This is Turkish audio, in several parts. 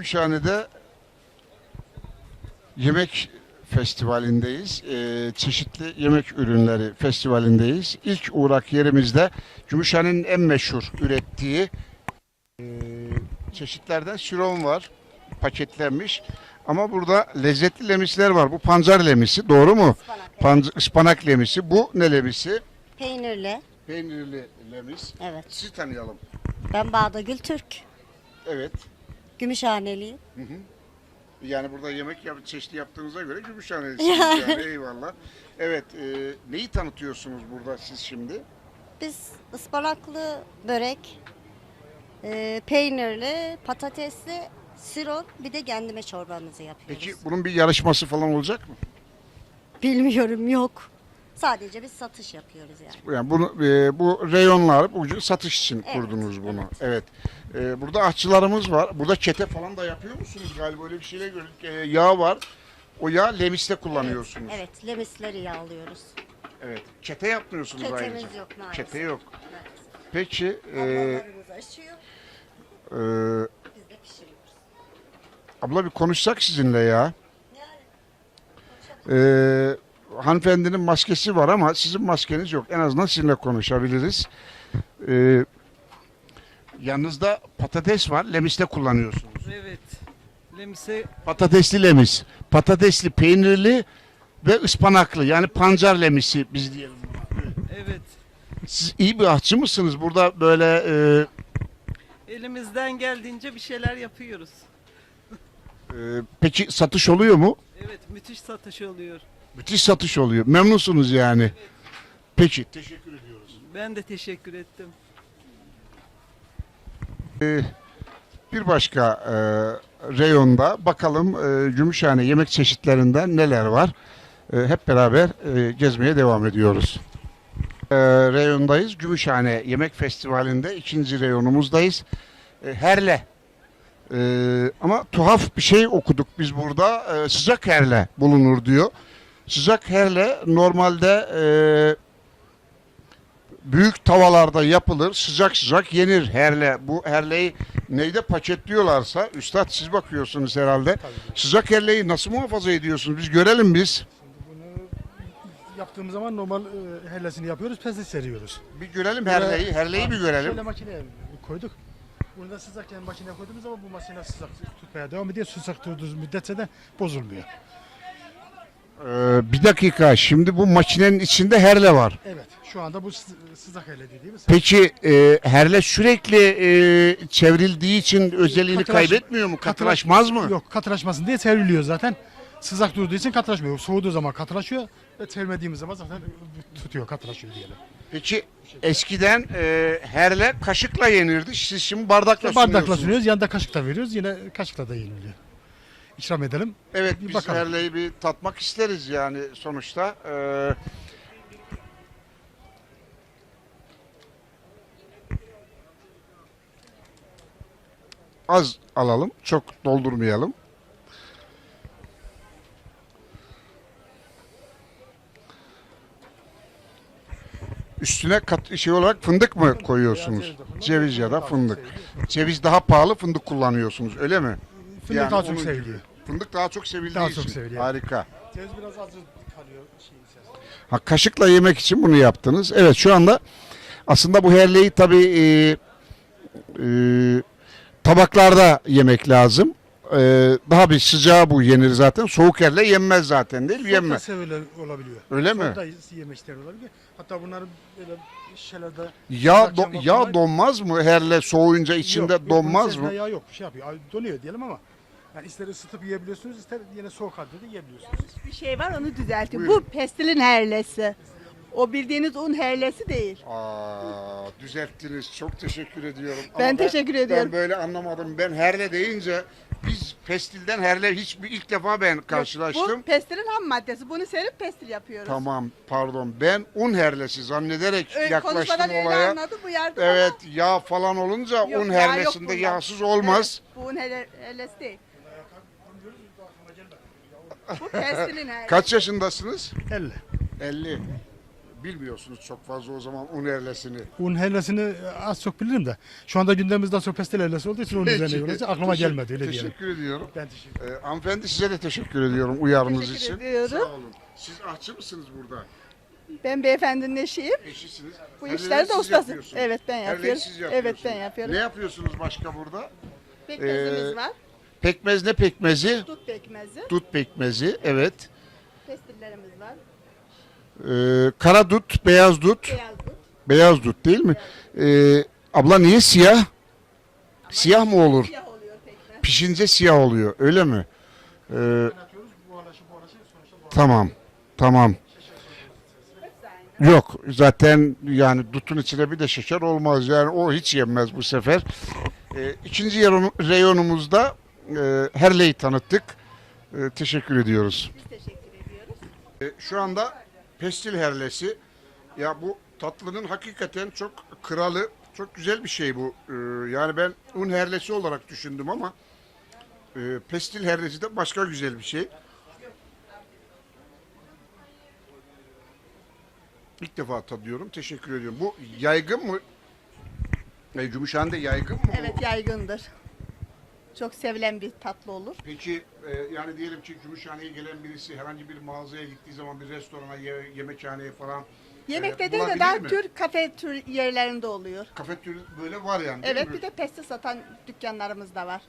Gümüşhane'de yemek festivalindeyiz. Ee, çeşitli yemek ürünleri festivalindeyiz. İlk uğrak yerimizde Gümüşhane'nin en meşhur ürettiği ee, çeşitlerden siron var. Paketlenmiş. Ama burada lezzetli lemisler var. Bu pancar lemisi doğru mu? Ispanak. Panc- ıspanak lemisi. Bu ne lemisi? Peynirli. Peynirli lemis. Evet. Sizi tanıyalım. Ben Bağdagül Türk. Evet. Gümüşhaneliyim. Yani burada yemek yap çeşitli yaptığınıza göre Gümüşhane'lisiniz yani eyvallah. Evet, e, neyi tanıtıyorsunuz burada siz şimdi? Biz ıspanaklı börek, e, peynirli, patatesli, siron bir de kendime çorbamızı yapıyoruz. Peki bunun bir yarışması falan olacak mı? Bilmiyorum yok. Sadece biz satış yapıyoruz yani. Yani bunu e, bu reyonlar bu satış için Evet, kurdunuz bunu. Evet. E, burada aşçılarımız var. Burada çete falan da yapıyor musunuz galiba öyle bir şeyle gördük. E, yağ var. O yağ lemiste kullanıyorsunuz. Evet, lemisleri yağlıyoruz. Evet. Çete yapmıyorsunuz Ketemiz ayrıca. yok maalesef. Çete yok. Evet. Peki e, Ablalarımız aşıyor, e, biz de pişiriyoruz. abla bir konuşsak sizinle ya. Yani Ee, hanımefendinin maskesi var ama sizin maskeniz yok. En azından sizinle konuşabiliriz. Ee, yanınızda patates var. Lemiste kullanıyorsunuz. Evet. Lemise Patatesli lemis. Patatesli, peynirli ve ıspanaklı. Yani pancar lemisi biz diyelim. evet. Siz iyi bir ahçı mısınız? Burada böyle e, Elimizden geldiğince bir şeyler yapıyoruz. e, peki satış oluyor mu? Evet, müthiş satış oluyor. Müthiş satış oluyor. Memnunsunuz yani. Peki. Teşekkür ediyoruz. Ben de teşekkür ettim. Ee, bir başka e, reyonda bakalım e, Gümüşhane yemek çeşitlerinden neler var. E, hep beraber e, gezmeye devam ediyoruz. E, reyondayız. Gümüşhane Yemek Festivali'nde ikinci reyonumuzdayız. E, herle. E, ama tuhaf bir şey okuduk biz burada. E, sıcak herle bulunur diyor. Sıcak herle normalde e, büyük tavalarda yapılır, sıcak sıcak yenir herle. Bu herleyi neyde paketliyorlarsa, üstad siz bakıyorsunuz herhalde. Sıcak herleyi nasıl muhafaza ediyorsunuz? Biz görelim biz. Yaptığımız zaman normal e, hellesini yapıyoruz, pesi seriyoruz. Bir görelim herleyi, herleyi bir görelim. Şöyle makineye koyduk. Bunu da sıcakken makineye koyduğumuz zaman bu makine sıcak tutmaya devam ediyor. Sıcak tuttuğumuz müddetçe de bozulmuyor. Ee, bir dakika, şimdi bu makinenin içinde herle var. Evet, şu anda bu sı- sıcak helle dediğimiz. Peki e, herle sürekli e, çevrildiği için özelliğini Katılaş- kaybetmiyor mu? Katılaşmaz mı? Yok, katılaşmasın diye çevriliyor zaten. Sıcak durduğu için katılaşmıyor. Soğuduğu zaman katılaşıyor ve çevirmediğimiz zaman zaten tutuyor, katılaşıyor diyelim. Peki eskiden e, herle kaşıkla yenirdi. Siz şimdi bardakla Bardakla sunuyorsunuz. sürüyoruz, yanında kaşıkla veriyoruz. Yine kaşıkla da yeniliyor. İkram edelim. Evet Bir biz bakalım. herleyi bir tatmak isteriz yani sonuçta. Ee, az alalım, çok doldurmayalım. Üstüne kat, şey olarak fındık mı koyuyorsunuz? Ceviz ya da fındık. Ceviz daha pahalı, fındık kullanıyorsunuz, öyle mi? Fındık daha çok seviliyor. Fındık daha çok sevildiği Daha için. çok seviliyor. Harika. Ceviz biraz az kalıyor şeyin içerisinde. Ha, kaşıkla yemek için bunu yaptınız. Evet şu anda aslında bu herleyi tabii e, e, tabaklarda yemek lazım. E, daha bir sıcağı bu yenir zaten. Soğuk herle yenmez zaten değil mi? Yenmez. sevilen olabiliyor. Öyle mi? Çok da yemişler olabiliyor. Hatta bunların böyle şişelerde Akşam do- bakımlar- donmaz mı? Herle soğuyunca içinde Yok, yok, bunun donmaz içerisinde mı? Yağ yok. Şey yapıyor. Donuyor diyelim ama yani ister ısıtıp yiyebiliyorsunuz, ister yine soğuk halde de yiyebiliyorsunuz. bir şey var onu. Buyurun. Bu pestilin herlesi. O bildiğiniz un herlesi değil. Aa, düzelttiniz. Çok teşekkür ediyorum. Ama Ben teşekkür ediyorum. Ben böyle anlamadım. Ben herle deyince biz pestilden herle hiç bir ilk defa ben karşılaştım. Bu pestilin ham maddesi. Bunu serip pestil yapıyoruz. Tamam pardon ben un herlesi zannederek Ö- yaklaştım konuşmadan öyle olaya. anladı bu yardım Evet yağ falan olunca ama yok, un yağ yok herlesinde bunda. yağsız olmaz. Evet, bu un hele- herlesi değil. Bu. Kaç yaşındasınız? 50. 50. Bilmiyorsunuz çok fazla o zaman un erlesini. Un helvasını az çok bilirim de. Şu anda gündemimizde az çok pestil helvası olduğu için onun üzerine Peki. yorulacak. Aklıma Teşekkür- gelmedi öyle diyelim. Teşekkür ediyorum. Ben teşekkür Ee, hanımefendi size de teşekkür ediyorum uyarınız Teşekkür için. ediyorum. Sağ olun. Siz ahçı mısınız burada? Ben beyefendinin eşiyim. Eşisiniz. Bu Herleri işlerde siz ustası. yapıyorsunuz. Evet ben Herleri yapıyorum. siz Evet yapıyorsunuz. ben yapıyorum. Ne yapıyorsunuz başka burada? Pekmezimiz Ee, var. Pekmez ne pekmezi? Dut pekmezi. Dut pekmezi, evet. Pestillerimiz var. Ee, kara dut, beyaz dut. Beyaz dut. Beyaz dut değil mi? Ee, abla niye siyah? Siyah mı olur? Siyah oluyor pekmez. Pişince siyah oluyor, öyle mi? Ee, tamam, tamam. Yok, zaten yani dutun içine bir de şeker olmaz. Yani o hiç yenmez bu sefer. Ee, ikinci yarım- reyonumuzda Herley'i tanıttık. Ee, teşekkür ediyoruz. Biz teşekkür ediyoruz. E, Şu anda pestil herlesi. Ya bu tatlının hakikaten çok kralı, çok güzel bir şey bu. Yani ben un herlesi olarak düşündüm ama e, pestil herlesi de başka güzel bir şey. İlk defa tadıyorum. Teşekkür ediyorum. Bu yaygın mı? E, Gümüşhane'de yaygın mı? Evet yaygındır. Çok sevilen bir tatlı olur. Peki e, yani diyelim ki Gümüşhane'ye gelen birisi herhangi bir mağazaya gittiği zaman bir restorana, ye- yemekhaneye falan Yemekte e, değil de bulabilir daha mi? tür kafe tür yerlerinde oluyor. Kafe türü böyle var yani değil Evet mi? bir de pestil satan dükkanlarımız da var.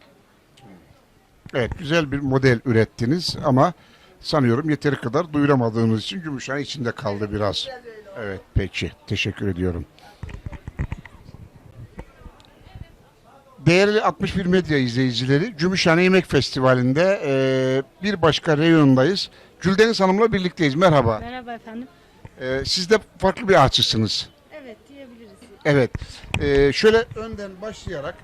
Evet güzel bir model ürettiniz ama sanıyorum yeteri kadar duyuramadığınız için Gümüşhane içinde kaldı biraz. Evet peki teşekkür ediyorum. Değerli 61 medya izleyicileri Gümüşhane Yemek Festivali'nde eee, bir başka reyondayız. Güldeniz Hanım'la birlikteyiz. Merhaba. Merhaba efendim. Eee, siz de farklı bir ağaççısınız. Evet diyebiliriz. Evet. Ee, şöyle önden başlayarak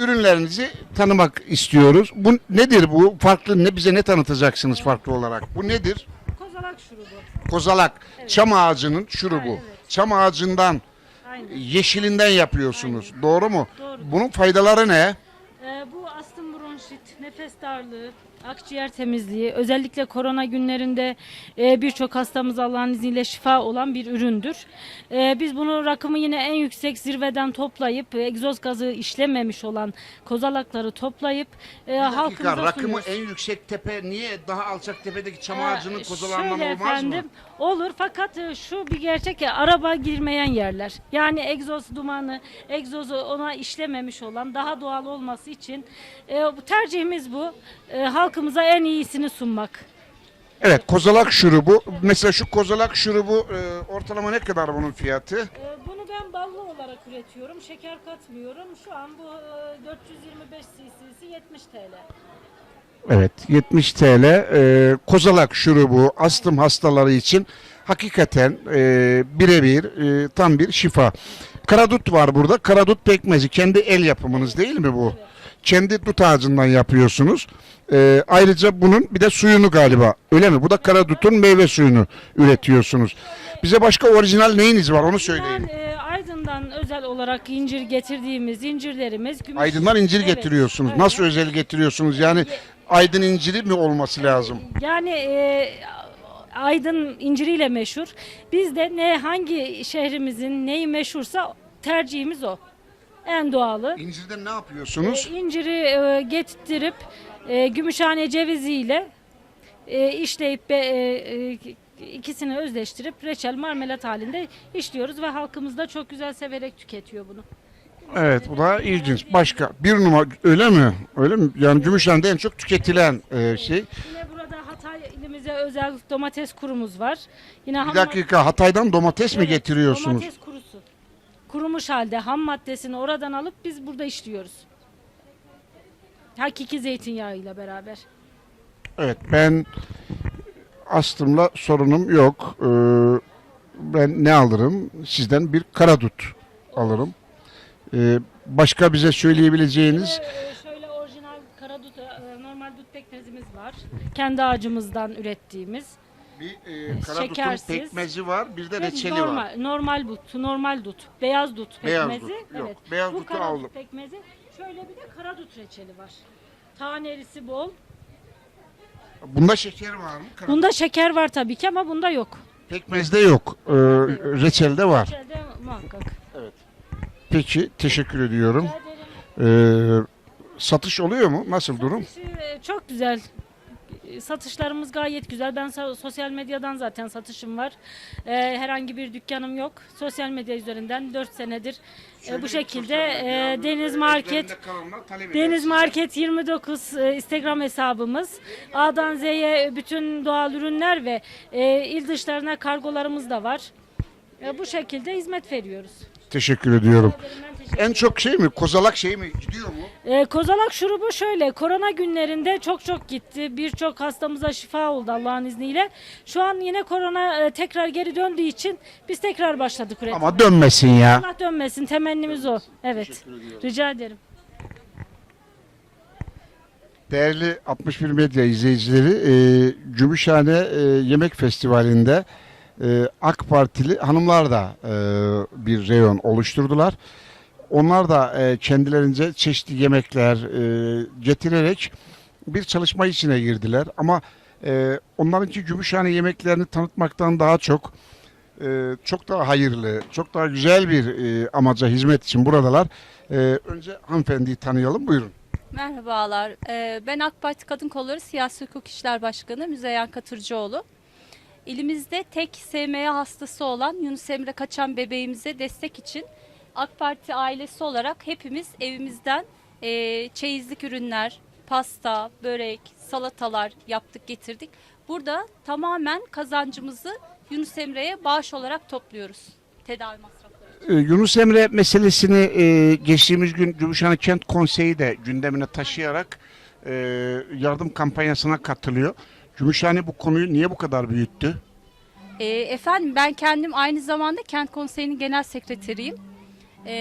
ürünlerinizi tanımak istiyoruz. Bu nedir bu? Farklı ne bize ne tanıtacaksınız farklı olarak? Bu nedir? Kozalak şurubu. Kozalak. Çam ağacının şurubu. Evet. Çam ağacından Aynen. yeşilinden yapıyorsunuz. Doğru mu? Doğru. Bunun faydaları ne? Ee, bu astım bronşit, nefes darlığı, akciğer temizliği, özellikle korona günlerinde e, birçok hastamız Allah'ın izniyle şifa olan bir üründür. E, biz bunu rakımı yine en yüksek zirveden toplayıp, e, egzoz gazı işlememiş olan kozalakları toplayıp e, Bir dakika, halkımıza rakımı sunuyoruz. en yüksek tepe niye daha alçak tepedeki çam Ee, ağacının kozalağından şöyle olmaz efendim, mı? Olur fakat e, şu bir gerçek ya araba girmeyen yerler. Yani egzoz dumanı, egzozu ona işlememiş olan daha doğal olması için e, bu tercihimiz bu. E, halkımıza en iyisini sunmak. Evet, kozalak şurubu. Mesela şu kozalak şurubu e, ortalama ne kadar bunun fiyatı? E, bunu ben ballı olarak üretiyorum. Şeker katmıyorum. Şu an bu e, 425 cc'si 70 TL. Evet 70 TL e, kozalak şurubu astım hastaları için hakikaten e, birebir e, tam bir şifa. Karadut var burada. Karadut pekmezi kendi el yapımınız değil mi bu? Kendi dut ağacından yapıyorsunuz. E, ayrıca bunun bir de suyunu galiba. Öyle mi? Bu da karadutun meyve suyunu üretiyorsunuz. Bize başka orijinal neyiniz var onu söyleyin. Ben e, Aydın'dan özel olarak incir getirdiğimiz incirlerimiz. Gümüş... Aydınlar incir Evet, getiriyorsunuz. öyle. Nasıl özel getiriyorsunuz? Yani aydın inciri mi olması lazım? Yani e, Aydın inciriyle meşhur. Biz de ne hangi şehrimizin neyi meşhursa tercihimiz o. En doğalı. İncirden ne E, yapıyorsunuz? inciri e, getirip e, Gümüşhane ceviziyle e, işleyip be- e, e, ikisini özleştirip reçel marmelat halinde işliyoruz ve halkımız da çok güzel severek tüketiyor bunu. Evet bu da ilginç. Başka bir numara öyle mi? Öyle mi? Yani Gümüşhane'de en çok tüketilen e, şey. Yine burada Hatay ilimize özel domates kurumuz var. Yine Bir dakika Hatay'dan domates mi Evet, getiriyorsunuz? Domates kurusu. Kurumuş halde ham maddesini oradan alıp biz burada işliyoruz. Hakiki zeytinyağıyla beraber. Evet ben astımla sorunum yok. Ee, ben ne alırım? Sizden bir karadut alırım. Ee, başka bize söyleyebileceğiniz Ee, şöyle orijinal karadut, e, normal dut pekmezimiz var. Kendi ağacımızdan ürettiğimiz. bir e, karadutun Şekersiz. pekmezi var, bir de reçeli normal, var. Normal dut, normal dut, beyaz dut Beyaz pekmezi. dut, yok. Evet. Beyaz Bu dutu karadut aldım. pekmezi. Şöyle bir de karadut reçeli var. Tanerisi bol. Bunda şeker var mı? Karadut. Bunda şeker var tabii ki ama bunda yok. Pekmezde yok. Ee, reçelde var. İçeride muhakkak. Peki teşekkür ediyorum. Ee, satış oluyor mu? Nasıl durum? Satışı, e, çok güzel. E, Satışlarımız gayet güzel. Ben sosyal medyadan zaten satışım var. E, herhangi bir dükkanım yok. Sosyal medya üzerinden 4 senedir e, bu şekilde e, Deniz Market Deniz Market 29 e, Instagram hesabımız. A'dan Z'ye bütün doğal ürünler ve e, il dışlarına kargolarımız da var. E, bu şekilde hizmet veriyoruz. Teşekkür ediyorum. En çok şey mi? Kozalak şey mi? Gidiyor mu? Ee, kozalak şurubu şöyle korona günlerinde çok çok gitti. Birçok hastamıza şifa oldu Allah'ın izniyle. Şu an yine korona e, tekrar geri döndüğü için biz tekrar başladık üretmeye. Ama dönmesin ya. Allah dönmesin temennimiz o. Evet. Rica ederim. Değerli 61 Medya izleyicileri, e, Gümüşhane e, Yemek Festivali'nde e, AK Partili hanımlar da e, bir reyon oluşturdular. Onlar da e, kendilerince çeşitli yemekler e, getirerek bir çalışma içine girdiler. Ama e, onlarınki Gümüşhane yemeklerini tanıtmaktan daha çok e, çok daha hayırlı, çok daha güzel bir e, amaca hizmet için buradalar. E, önce hanımefendiyi tanıyalım. Buyurun. Merhabalar. Ee, Ben AK Parti Kadın Kolları Siyasi Hukuk İşler Başkanı Müzeyyen Katırcıoğlu. İlimizde tek SMA hastası olan Yunus Emre Kaçan bebeğimize destek için AK Parti ailesi olarak hepimiz evimizden e, çeyizlik ürünler, pasta, börek, salatalar yaptık getirdik. Burada tamamen kazancımızı Yunus Emre'ye bağış olarak topluyoruz. Tedavi masrafları. Ee, Yunus Emre meselesini e, geçtiğimiz gün Gümüşhane Kent Konseyi de gündemine taşıyarak e, yardım kampanyasına katılıyor. Gümüşhane bu konuyu niye bu kadar büyüttü? E, efendim ben kendim aynı zamanda Kent Konseyi'nin genel sekreteriyim. E,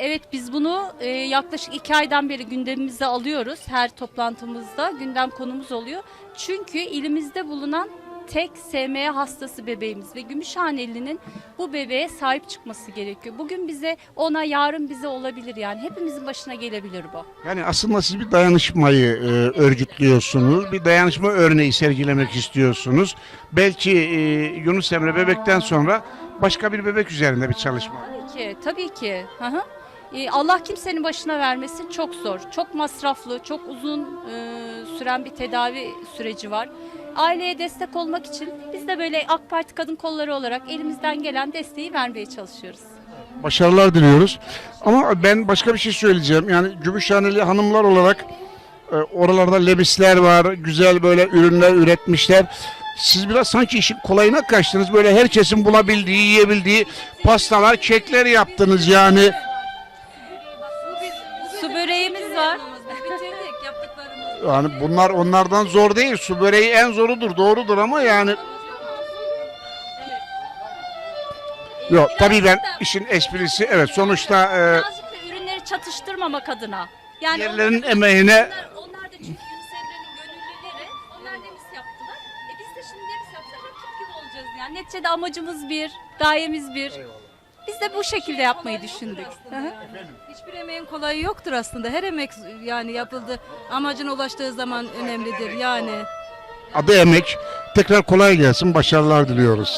evet biz bunu e, yaklaşık iki aydan beri gündemimize alıyoruz. Her toplantımızda gündem konumuz oluyor. Çünkü ilimizde bulunan tek SMA hastası bebeğimiz ve Gümüşhaneli'nin bu bebeğe sahip çıkması gerekiyor. Bugün bize ona yarın bize olabilir yani hepimizin başına gelebilir bu. Yani aslında siz bir dayanışmayı e, örgütlüyorsunuz. Bir dayanışma örneği sergilemek istiyorsunuz. Belki e, Yunus Emre bebekten sonra başka bir bebek üzerinde bir çalışma. Tabii ki, tabii ki. Hı hı. Ee, Allah kimsenin başına vermesin çok zor. Çok masraflı, çok uzun e, süren bir tedavi süreci var. Aileye destek olmak için biz de böyle AK Parti Kadın Kolları olarak elimizden gelen desteği vermeye çalışıyoruz. Başarılar diliyoruz. Ama ben başka bir şey söyleyeceğim. Yani Gümüşhaneli hanımlar olarak e, oralarda lebisler var. Güzel böyle ürünler üretmişler. Siz biraz sanki işin kolayına kaçtınız. Böyle herkesin bulabildiği, yiyebildiği pastalar, kekler yaptınız yani. Su böreğimiz var. Yani bunlar onlardan zor değil. Su böreği en zorudur, doğrudur ama yani Yok tabii ben işin esprisi evet sonuçta e, Birazcık da ürünleri çatıştırmamak adına. Yani yerlerin onlar- emeğine Onlar, onlar da çünkü Yunus Emre'nin gönüllüleri. Onlar demis yaptılar. E biz de şimdi demis yapsak rakip gibi olacağız yani. Neticede amacımız bir, gayemiz bir. Biz de bu şekilde yapmayı düşündük. Hı hı. Hiçbir emeğin kolayı yoktur aslında. Her emek yani yapıldı. Amacına ulaştığı zaman önemlidir yani. adı emek. Tekrar kolay gelsin, başarılar diliyoruz.